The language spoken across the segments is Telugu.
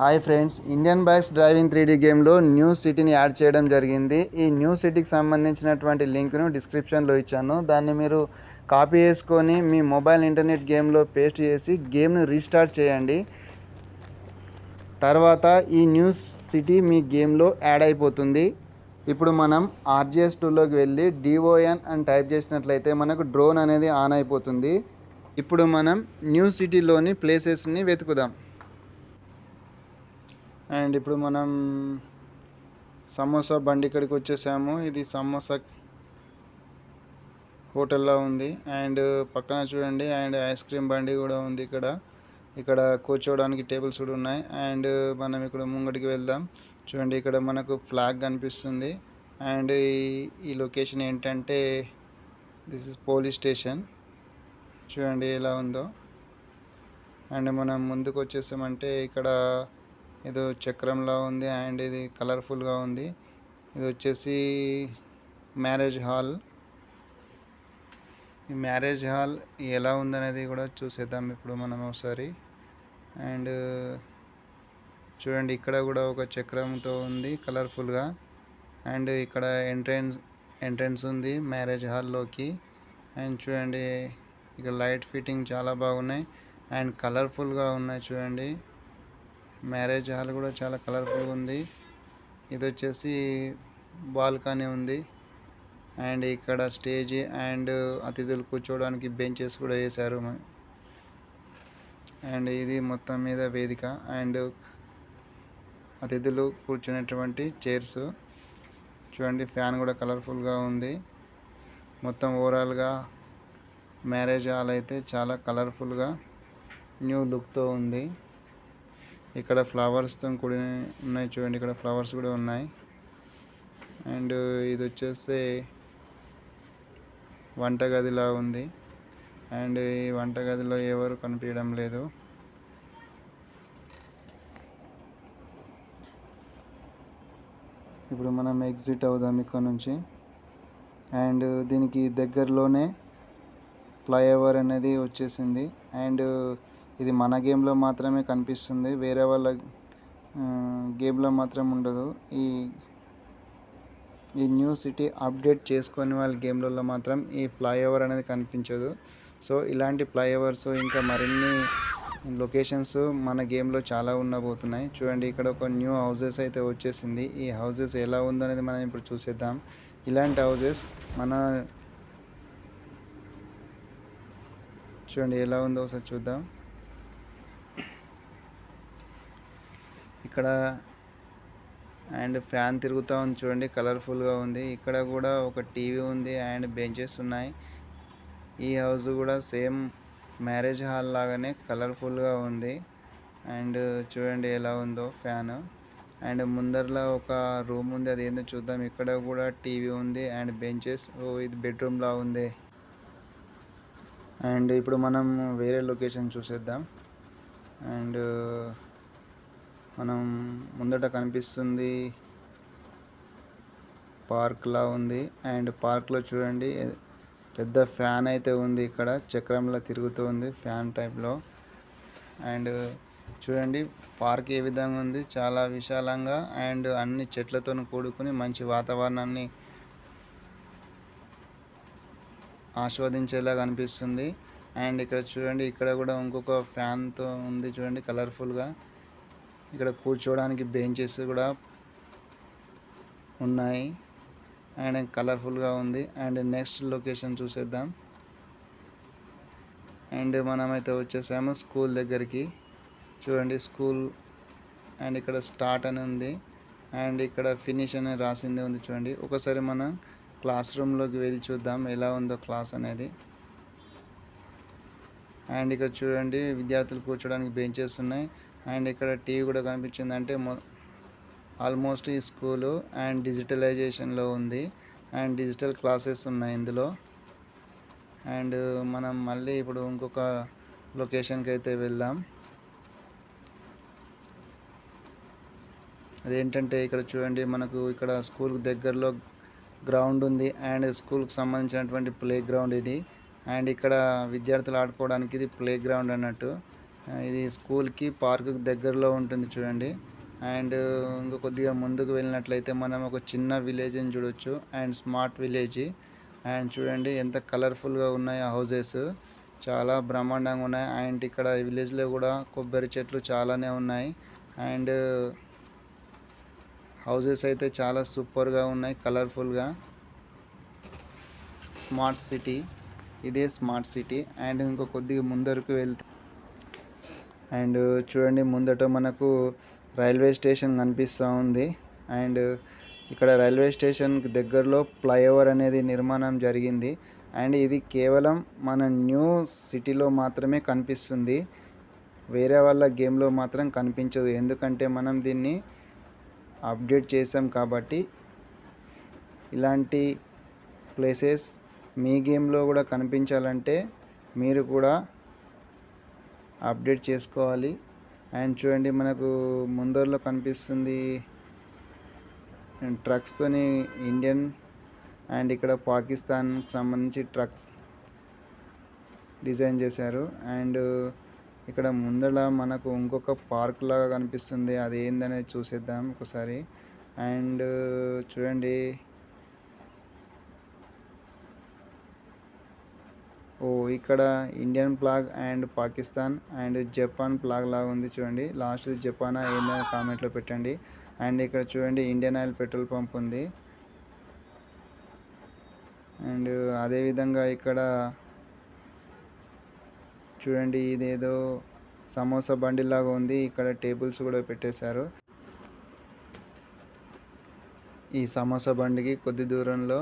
Hi friends Indian bikes driving three D గేమ్లో న్యూ సిటీని యాడ్ చేయడం జరిగింది. ఈ న్యూ సిటీకి సంబంధించినటువంటి లింక్ను డిస్క్రిప్షన్లో ఇచ్చాను. దాన్ని మీరు కాపీ చేసుకొని మీ మొబైల్ ఇంటర్నెట్ గేమ్లో పేస్ట్ చేసి గేమ్ను రీస్టార్ట్ చేయండి. తర్వాత ఈ న్యూ సిటీ మీ గేమ్లో యాడ్ అయిపోతుంది. ఇప్పుడు మనం ఆర్జిఎస్ టూలోకి వెళ్ళి డిఓఎన్ అని టైప్ చేసినట్లయితే మనకు డ్రోన్ అనేది ఆన్ అయిపోతుంది. ఇప్పుడు మనం న్యూ సిటీలోని ప్లేసెస్ని వెతుకుదాం. అండ్ ఇప్పుడు మనం సమోసా బండి ఇక్కడికి వచ్చేసాము. ఇది సమోసా హోటల్లా ఉంది. అండ్ పక్కన చూడండి అండ్ ఐస్ క్రీమ్ బండి కూడా ఉంది ఇక్కడ. ఇక్కడ కూర్చోవడానికి టేబుల్స్ కూడా ఉన్నాయి. అండ్ మనం ఇక్కడ ముంగటికి వెళ్దాం. చూడండి ఇక్కడ మనకు ఫ్లాగ్ కనిపిస్తుంది. అండ్ ఈ ఈ లొకేషన్ ఏంటంటే దిస్ ఇస్ పోలీస్ స్టేషన్ చూడండి ఎలా ఉందో. అండ్ మనం ముందుకు వచ్చేసామంటే ఇక్కడ ఏదో చక్రంలా ఉంది అండ్ ఇది కలర్ఫుల్గా ఉంది. ఇది వచ్చేసి మ్యారేజ్ హాల్. ఈ మ్యారేజ్ హాల్ ఎలా ఉందనేది కూడా చూసేద్దాం ఇప్పుడు మనం ఒకసారి. అండ్ చూడండి ఇక్కడ కూడా ఒక చక్రంతో ఉంది కలర్ఫుల్గా. అండ్ ఇక్కడ ఎంట్రెన్స్ ఎంట్రెన్స్ ఉంది మ్యారేజ్ హాల్లోకి. అండ్ చూడండి ఇక లైట్ ఫిట్టింగ్ చాలా బాగున్నాయి. అండ్ కలర్ఫుల్గా ఉన్నాయి చూడండి. మ్యారేజ్ హాల్ కూడా చాలా కలర్ఫుల్గా ఉంది. ఇది వచ్చేసి బాల్కనీ ఉంది. అండ్ ఇక్కడ స్టేజ్ అండ్ అతిథులు కూర్చోవడానికి బెంచెస్ కూడా వేశారు. అండ్ ఇది మొత్తం మీద వేదిక. అండ్ అతిథులు కూర్చునేటువంటి చైర్స్. చూడండి ఫ్యాన్ కూడా కలర్ఫుల్గా ఉంది. మొత్తం ఓవరాల్గా మ్యారేజ్ హాల్ అయితే చాలా కలర్ఫుల్గా న్యూ లుక్తో ఉంది. ఇక్కడ ఫ్లవర్స్తో కూడిన ఉన్నాయి చూడండి ఇక్కడ ఫ్లవర్స్ కూడా ఉన్నాయి. అండ్ ఇది వచ్చేసి వంటగదిలా ఉంది. అండ్ ఈ వంటగదిలో ఎవరు కనిపించడం లేదు. ఇప్పుడు మనం ఎగ్జిట్ అవుదాం ఇక్కడ నుంచి. అండ్ దీనికి దగ్గరలోనే ఫ్లైఓవర్ అనేది వచ్చేసింది. అండ్ ఇది మన గేమ్లో మాత్రమే కనిపిస్తుంది. వేరే వాళ్ళ గేమ్లో మాత్రం ఉండదు. ఈ ఈ న్యూ సిటీ అప్డేట్ చేసుకొని వాళ్ళ గేమ్లలో మాత్రం ఈ ఫ్లైఓవర్ అనేది కనిపించదు. సో ఇలాంటి ఫ్లైఓవర్స్ ఇంకా మరిన్ని లొకేషన్స్ మన గేమ్లో చాలా ఉండబోతున్నాయి. చూడండి ఇక్కడ ఒక న్యూ హౌజెస్ అయితే వచ్చేసింది. ఈ హౌజెస్ ఎలా ఉందో అనేది మనం ఇప్పుడు చూసేద్దాం. ఇలాంటి హౌజెస్ మన చూడండి ఎలా ఉందో ఒకసారి చూద్దాం. ఇక్కడ అండ్ ఫ్యాన్ తిరుగుతూ ఉంది చూడండి కలర్ఫుల్గా ఉంది. ఇక్కడ కూడా ఒక టీవీ ఉంది అండ్ బెంచెస్ ఉన్నాయి. ఈ హౌస్ కూడా సేమ్ మ్యారేజ్ హాల్ లాగానే కలర్ఫుల్గా ఉంది. అండ్ చూడండి ఎలా ఉందో ఫ్యాన్. అండ్ ముందరలో ఒక రూమ్ ఉంది అది ఏందో చూద్దాం. ఇక్కడ కూడా టీవీ ఉంది అండ్ బెంచెస్. ఓ ఇది బెడ్రూమ్ లా ఉంది. అండ్ ఇప్పుడు మనం వేరే లొకేషన్ చూసేద్దాం. అండ్ మనం ముందట కనిపిస్తుంది పార్క్ లా ఉంది. అండ్ పార్క్లో చూడండి పెద్ద ఫ్యాన్ అయితే ఉంది ఇక్కడ. చక్రంలో తిరుగుతూ ఉంది ఫ్యాన్ టైప్లో. అండ్ చూడండి పార్క్ ఏ విధంగా ఉంది. చాలా విశాలంగా. అండ్ అన్ని చెట్లతో కూడుకుని మంచి వాతావరణాన్ని ఆస్వాదించేలా కనిపిస్తుంది. అండ్ ఇక్కడ చూడండి ఇక్కడ కూడా ఇంకొక ఫ్యాన్తో ఉంది చూడండి కలర్ఫుల్గా. ఇక్కడ కూర్చోవడానికి బెంచెస్ కూడా ఉన్నాయి. అండ్ కలర్ఫుల్గా ఉంది. అండ్ నెక్స్ట్ లొకేషన్ చూసేద్దాం. అండ్ మనమైతే వచ్చేసాము స్కూల్ దగ్గరికి. చూడండి స్కూల్ అండ్ ఇక్కడ స్టార్ట్ అని ఉంది. అండ్ ఇక్కడ ఫినిష్ అని రాసింది ఉంది చూడండి. ఒకసారి మనం క్లాస్ రూమ్లోకి వెళ్ళి చూద్దాం ఎలా ఉందో క్లాస్ అనేది. అండ్ ఇక్కడ చూడండి విద్యార్థులు కూర్చోడానికి బెంచెస్ ఉన్నాయి. అండ్ ఇక్కడ టీవీ కూడా కనిపించింది అంటే ఆల్మోస్ట్ ఈ స్కూలు అండ్ డిజిటలైజేషన్లో ఉంది. అండ్ డిజిటల్ క్లాసెస్ ఉన్నాయి ఇందులో. అండ్ మనం మళ్ళీ ఇప్పుడు ఇంకొక లొకేషన్కి అయితే వెళ్దాం. అదేంటంటే ఇక్కడ చూడండి మనకు ఇక్కడ స్కూల్ దగ్గరలో గ్రౌండ్ ఉంది. అండ్ స్కూల్కి సంబంధించినటువంటి ప్లే గ్రౌండ్ ఇది. అండ్ ఇక్కడ విద్యార్థులు ఆడుకోవడానికి ఇది ప్లే గ్రౌండ్ అన్నట్టు. ఇది స్కూల్కి పార్కుకి దగ్గరలో ఉంటుంది చూడండి. అండ్ ఇంకా కొద్దిగా ముందుకు వెళ్ళినట్లయితే మనం ఒక చిన్న విలేజ్ని చూడొచ్చు. And smart village. అండ్ చూడండి ఎంత కలర్ఫుల్గా ఉన్నాయి హౌజెస్ చాలా బ్రహ్మాండంగా ఉన్నాయి. అండ్ ఇక్కడ విలేజ్లో కూడా కొబ్బరి చెట్లు చాలానే ఉన్నాయి. అండ్ హౌజెస్ అయితే చాలా సూపర్గా ఉన్నాయి కలర్ఫుల్గా. Smart city. ఇదే స్మార్ట్ సిటీ. అండ్ ఇంకో కొద్దిగా ముందరకు వెళ్తే అండ్ చూడండి ముందట మనకు రైల్వే స్టేషన్ కనిపిస్తూ ఉంది. అండ్ ఇక్కడ రైల్వే స్టేషన్కి దగ్గరలో ఫ్లైఓవర్ అనేది నిర్మాణం జరిగింది. అండ్ ఇది కేవలం మన న్యూ సిటీలో మాత్రమే కనిపిస్తుంది. వేరే వాళ్ళ గేమ్లో మాత్రం కనిపించదు. ఎందుకంటే మనం దీన్ని అప్డేట్ చేసాం కాబట్టి ఇలాంటి ప్లేసెస్ మీ గేమ్లో కూడా కనిపించాలంటే మీరు కూడా అప్డేట్ చేసుకోవాలి. అండ్ చూడండి మనకు ముందరలో కనిపిస్తుంది ట్రక్స్తోని ఇండియన్ అండ్ ఇక్కడ పాకిస్తాన్ సంబంధించి ట్రక్స్ డిజైన్ చేశారు. అండ్ ఇక్కడ ముందర మనకు ఇంకొక పార్క్ లాగా కనిపిస్తుంది. అది ఏందనేది చూసేద్దాం ఒకసారి. అండ్ చూడండి ఓ ఇక్కడ Indian flag and Pakistan and Japan flag లాగా ఉంది చూడండి. లాస్ట్ జపానా ఏందో కామెంట్లో పెట్టండి. అండ్ ఇక్కడ చూడండి ఇండియన్ ఆయిల్ పెట్రోల్ పంప్ ఉంది. అండ్ అదేవిధంగా ఇక్కడ చూడండి ఇదేదో సమోసా బండి లాగా ఉంది. ఇక్కడ టేబుల్స్ కూడా పెట్టేశారు. ఈ సమోసా బండికి కొద్ది దూరంలో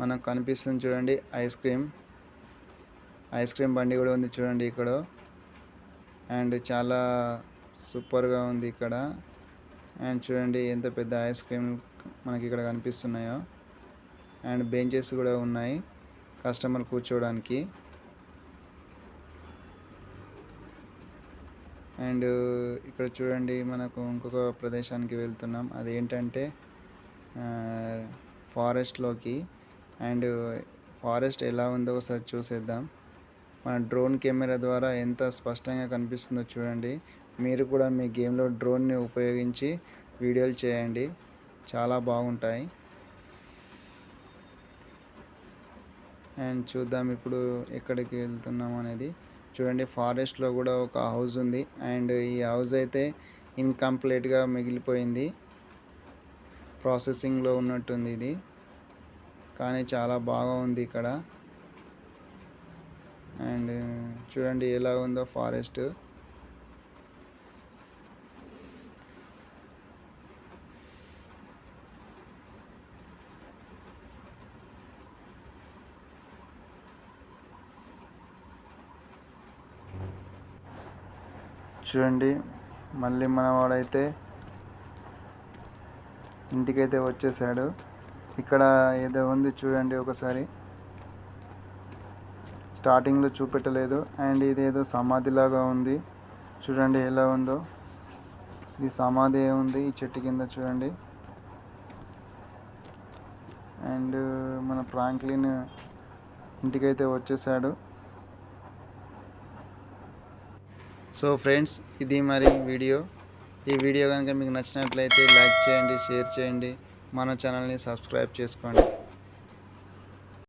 మనకు కనిపిస్తుంది చూడండి ఐస్ క్రీమ్. ఐస్ క్రీమ్ బండి కూడా ఉంది చూడండి ఇక్కడ. అండ్ చాలా సూపర్గా ఉంది ఇక్కడ. అండ్ చూడండి ఎంత పెద్ద ఐస్ క్రీమ్ మనకి ఇక్కడ కనిపిస్తున్నాయో. అండ్ బెంచెస్ కూడా ఉన్నాయి కస్టమర్ కూర్చోవడానికి అండ్ ఇక్కడ చూడండి మనకు ఇంకొక ప్రదేశానికి వెళ్తున్నాం. అదేంటంటే ఫారెస్ట్లోకి. అండ్ ఫారెస్ట్ ఎలా ఉందో ఒకసారి చూసేద్దాం. మన డ్రోన్ కెమెరా ద్వారా ఎంత స్పష్టంగా కనిపిస్తుందో చూడండి. మీరు కూడా మీ గేమ్లో డ్రోన్ని ఉపయోగించి వీడియోలు చేయండి. చాలా బాగుంటాయి. అండ్ చూద్దాం ఇప్పుడు ఎక్కడికి వెళ్తున్నాం అనేది. చూడండి ఫారెస్ట్లో కూడా ఒక హౌస్ ఉంది. అండ్ ఈ హౌస్ అయితే ఇన్కంప్లీట్గా మిగిలిపోయింది. ప్రాసెసింగ్లో ఉన్నట్టుంది ఇది. కానీ చాలా బాగా ఉంది ఇక్కడ. అండ్ చూడండి ఎలా ఉందో ఫారెస్ట్. చూడండి మళ్ళీ మనవాడైతే ఇంటికైతే వచ్చేసాడు. ఇక్కడ ఏదో ఉంది చూడండి ఒకసారి. స్టార్టింగ్లో చూపెట్టలేదు. అండ్ ఇదేదో సమాధిలాగా ఉంది. చూడండి ఎలా ఉందో. ఇది సమాధి ఉంది. ఈ చెట్టు కింద చూడండి. అండ్ మన ఫ్రాంక్లిన్ ఇంటికైతే వచ్చేసాడు. సో ఫ్రెండ్స్ ఇది మరి వీడియో. ఈ వీడియో కనుక మీకు నచ్చినట్లయితే లైక్ చేయండి షేర్ చేయండి. మన ఛానల్ని సబ్స్క్రైబ్ చేసుకోండి.